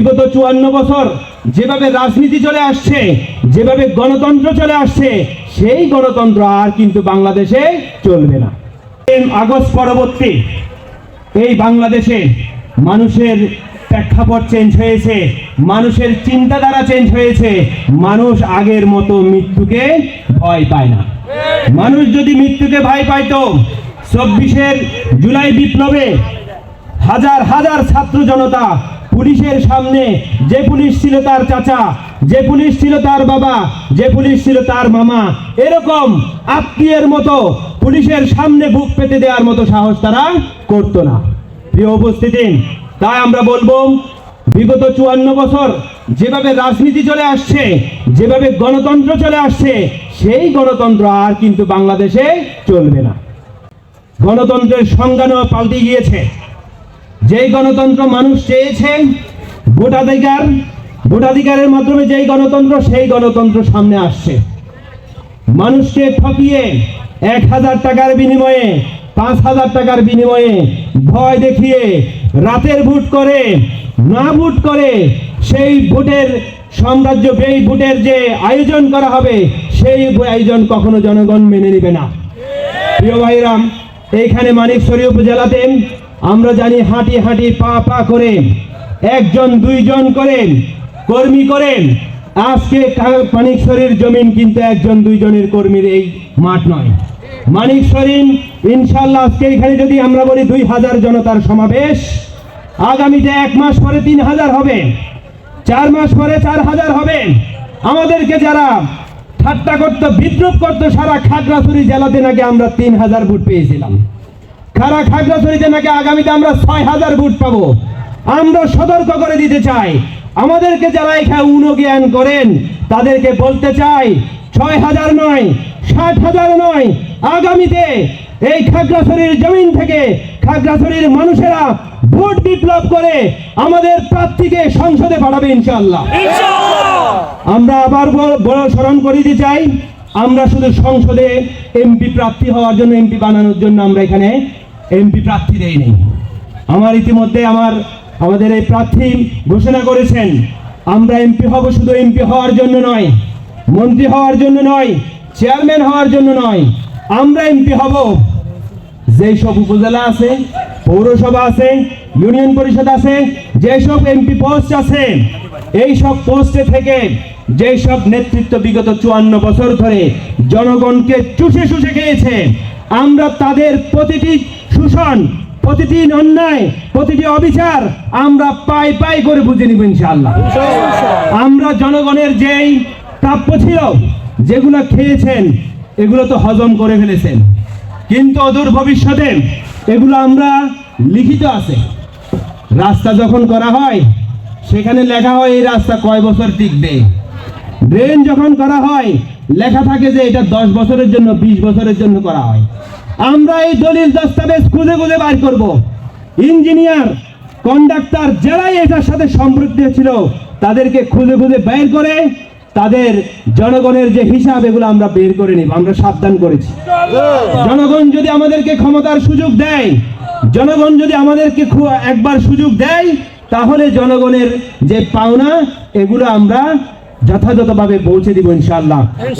বিগত চুয়ান্ন বছর যেভাবে রাজনীতি চলে আসছে, যেভাবে গণতন্ত্র চলে আসছে, সেই গণতন্ত্র আর কিন্তু বাংলাদেশে চলবে না। আগস্ট পরবর্তী, এই বাংলাদেশে মানুষের প্রেক্ষাপট চেঞ্জ হয়েছে, মানুষের চিন্তাধারা চেঞ্জ হয়েছে, মানুষ আগের মতো মৃত্যুকে ভয় পায় না। মানুষ যদি মৃত্যুকে ভয় পাইতো, চব্বিশের জুলাই বিপ্লবে হাজার হাজার ছাত্র জনতা পুলিশের সামনে যে পুলিশ ছিল তার চাচা, যে পুলিশ ছিল তার বাবা, যে পুলিশ ছিল তার মামা, এরকম আত্মীয়ের মতো পুলিশের সামনে বুক পেতে দেওয়ার মতো সাহস তারা করতো না। প্রিয় উপস্থিতি, তাই আমরা বলব, বিগত চুয়ান্ন বছর যেভাবে রাজনীতি চলে আসছে, যেভাবে গণতন্ত্র চলে আসছে, সেই গণতন্ত্র আর কিন্তু বাংলাদেশে চলবে না। গণতন্ত্রের সংজ্ঞানও পাল্টে গিয়েছে। যেই গণতন্ত্র মানুষ চেয়েছে ভোটাধিকার, ভোটাধিকারের মাধ্যমে যেই গণতন্ত্র, সেই গণতন্ত্র সামনে আসছে। মানুষকে ঠকিয়ে এক হাজার টাকার বিনিময়ে, পাঁচ হাজার টাকার বিনিময়ে ভয় দেখিয়ে রাতের ভোট করে, না ভোট করে সেই ভোটের সাম্রাজ্য এই ভোটের যে আয়োজন করা হবে, সেই আয়োজন কখনো জনগণ মেনে নেবে না। প্রিয় ভাইরাম, এইখানে মানিক মানিকছড়ি উপজেলাতে আমরা জানি হাঁটি হাঁটি পা পা করে একজন, দুইজন করেন, কর্মী করেন। আজকে মানিকছড়ির জমিন কিন্তু একজন, দুইজনের কর্মীর এই মাঠ নয়। মানিকছড়ি ইনশাল্লাহ আজকে এখানে যদি আমরা বলি দুই হাজার জনতার সমাবেশ, আগামীতে এক মাস পরে তিন হাজার হবে, চার মাস পরে চার হাজার হবে। আমাদেরকে যারা ঠাট্টা করতো, বিদ্রুপ করতো, সারা খাগড়াছড়ি জেলাতে নাকি আমরা তিন হাজার ভোট পেয়েছিলাম। সারা খাগড়াছড়িতে নাকি আগামীতে আমরা ছয় হাজার ভোট পাবো? আমরা সতর্ক করে দিতে চাই। আমাদেরকে যারা এখানে উনজ্ঞান করেন তাদেরকে বলতে চাই ছয় হাজার নয় ষাট হাজার নয় আগামীতে এই খাগড়াছড়ির জমিন থেকে খাগড়াছড়ির মানুষেরা ভোট বিপ্লব করে আমাদের প্রার্থীকে সংসদে পাঠাবে ইনশাল্লাহ আমরা আবার বড় স্মরণ করে দিতে চাই আমরা শুধু সংসদে এমপি প্রার্থী হওয়ার জন্য এমপি বানানোর জন্য আমরা এখানে এমপি প্রার্থী দেইনি আমার ইতিমধ্যে আমার, আমাদের এই প্রার্থী ঘোষণা করেছেন, আমরা এমপি হব শুধু এমপি হওয়ার জন্য নয়, মন্ত্রী হওয়ার জন্য নয়, চেয়ারম্যান হওয়ার জন্য নয়, আমরা এমপি হব। যেই সব উপজেলা আছে, পৌরসভা আছে, ইউনিয়ন পরিষদ আছে, যেসব এমপি পোস্ট আছে, এই সব পোস্টে থেকে যেই সব নেতৃত্ব বিগত চুয়ান্ন বছর ধরে জনগণকে চুষে চুষে খেয়েছে, আমরা তাদের প্রতিটি শোষণ, প্রতিটি অন্যায়, প্রতিটি অবিচার আমরা পাই পাই করে বুঝে নিব ইনশাআল্লাহ। আমরা জনগণের যেই প্রাপ্য ছিল, যেগুলো খেয়েছেন, এগুলো তো হজম করে ফেলেছেন। কিন্তু অদূর ভবিষ্যতে এগুলো আমরা লিখিত আছে। রাস্তা যখন করা হয়, সেখানে লেখা হয় এই রাস্তা কয় বছর টিকবে? ড্রেন যখন করা হয়, লেখা থাকে যে এটা দশ বছরের জন্য, বিশ বছরের জন্য করা হয়। আমরা এই দলিল দস্তাবেজ খুঁজে খুঁজে বার করব। ইঞ্জিনিয়ার, কন্ডাক্টর যারাই এটার সাথে সম্পৃক্ত ছিল, তাদেরকে খুঁজে খুঁজে বের করে তাদের জনগণের যে হিসাব, এগুলো আমরা বের করে নিব। আমরা সাবধান করেছি। জনগণ যদি আমাদেরকে ক্ষমতার সুযোগ দেয়, জনগণ যদি আমাদেরকে একবার সুযোগ দেয়, তাহলে জনগণের যে পাওনা, এগুলো আমরা যথাযথভাবে পৌঁছে দিব ইনশাআল্লাহ।